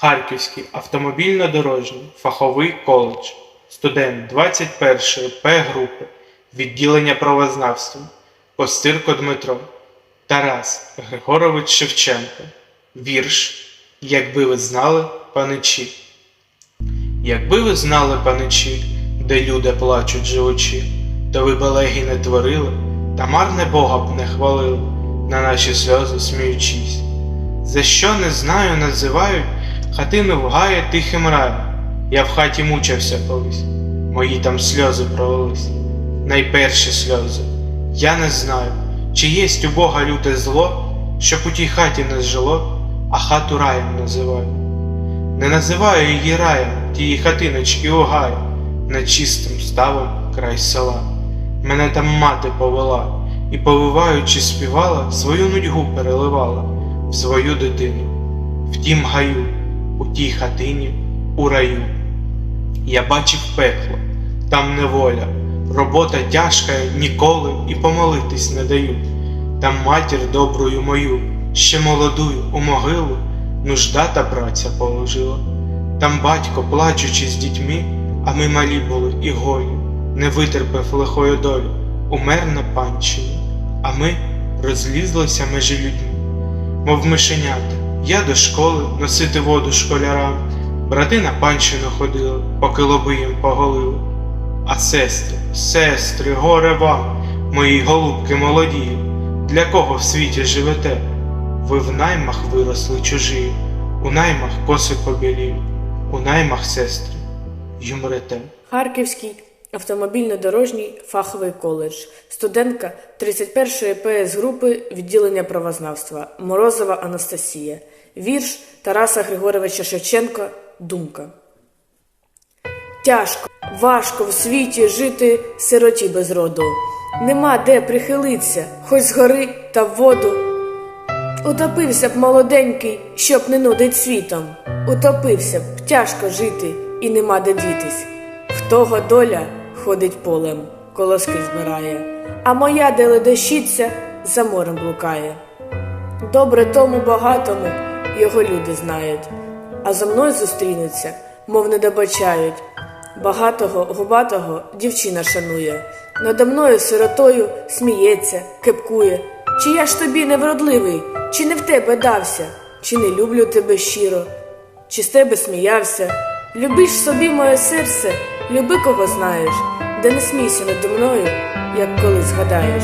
Харківський автомобільно-дорожній фаховий коледж, студент 21 П групи, відділення правознавства, Постирко Дмитро, Тарас Григорович Шевченко, вірш Якби ви знали паничі. Якби ви знали паничі, де люди плачуть живучи, то ви б елегій не творили, та марне Бога б не хвалили, на наші сльози сміючись. За що не знаю, називають хатину в гаї тихим раєм. Я в хаті мучився колись, мої там сльози пролились. Найперші сльози. Я не знаю, чи єсть у Бога люте зло, щоб у тій хаті не жило, а хату раєм називаю. Не називаю її раєм, тії хатиночки у гаї, над чистим ставом край села. Мене там мати повела і, повиваючи, співала, свою нудьгу переливала в свою дитину, в тім гаю, у тій хатині, у раю. Я бачив пекло, там неволя, робота тяжка ніколи і помолитись не дають. Там матір добрую мою, ще молодую у могилу, нужда та праця положила. Там батько, плачучи з дітьми, а ми малі були і голі, не витерпев лихої долі, умер на панщині, а ми розлізлися межі людьми. Мов мишенята, я до школи носити воду школярам, брати на панщину ходили, поки лоби їм поголили. А сестри, сестри, горе вам, мої голубки молоді, для кого в світі живете? Ви в наймах виросли чужі, у наймах коси побілі, у наймах сестри, юмрете. Харківський автомобільно-дорожній фаховий коледж, студентка 31-ї ПС групи відділення правознавства Морозова Анастасія, вірш Тараса Григоровича Шевченка Думка. Тяжко, важко в світі жити сироті без роду. Нема де прихилиться, хоч згори та в воду. Утопився б молоденький, щоб не нудить світом. Утопився б, тяжко жити і нема де дітись. В того доля ходить полем, колоски збирає, а моя, де ледощиться, за морем блукає. Добре тому багатому його люди знають, а за мною зустрінуться, мов не добачають. Багатого, губатого дівчина шанує, надо мною сиротою сміється, кепкує. Чи я ж тобі невродливий, чи не в тебе дався, чи не люблю тебе щиро, чи з тебе сміявся. Любиш собі моє серце, люби кого знаєш, де не смійся надо мною, як колись згадаєш.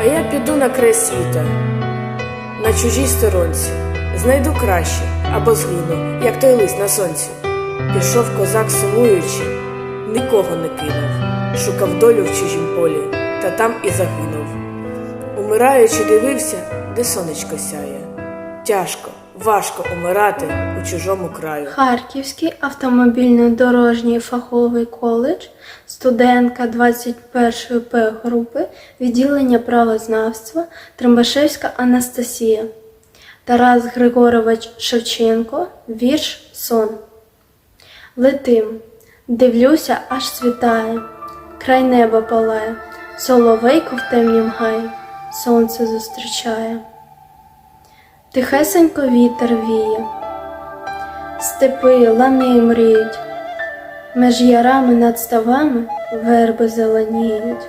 А я піду на край світа, на чужій сторонці, знайду краще або згину, як той лист на сонці. Пішов козак сумуючи, нікого не кинув, шукав долю в чужім полі, та там і загинув. Умираючи, дивився, де сонечко сяє. Тяжко, важко умирати чужому краю. Харківський автомобільно-дорожній фаховий коледж, студентка 21 П групи, відділення правознавства Трембашевська Анастасія, Тарас Григорович Шевченко, вірш Сон. Летим, дивлюся, аж світає, край неба палає, соловейко в темнім гаї, сонце зустрічає. Тихесенько вітер віє, степи, лани мріють, меж ярами над ставами верби зеленіють.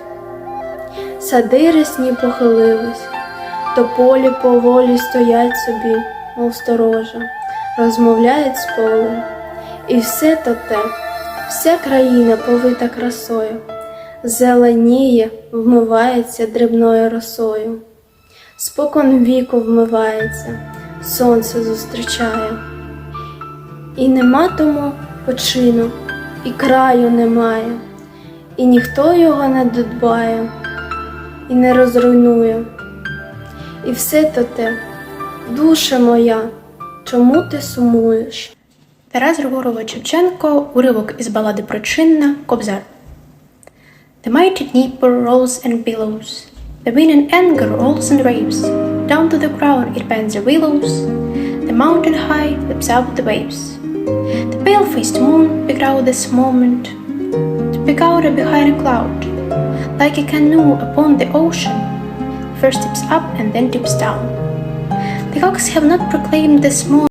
Сади рясні похилились, тополі поволі стоять собі, мов сторожа, розмовляють з полем. І все то те, вся країна повита красою, зеленіє, вмивається дрібною росою. Спокон віку вмивається, сонце зустрічає. І нема тому почину, і краю немає, і ніхто його не додбає, і не розруйнує. І все то те, душа моя, чому ти сумуєш? Тарас Григорович Шевченко, уривок із балади Причинна Кобзар. The mighty Dnieper rolls and billows. The wind in anger rolls and raves. Down to the ground it bends the willows. The mountain high whips out the waves. Pale-faced moon peeked out this moment to peek out behind a cloud, like a canoe upon the ocean. First dips up and then dips down. The cocks have not proclaimed this morning.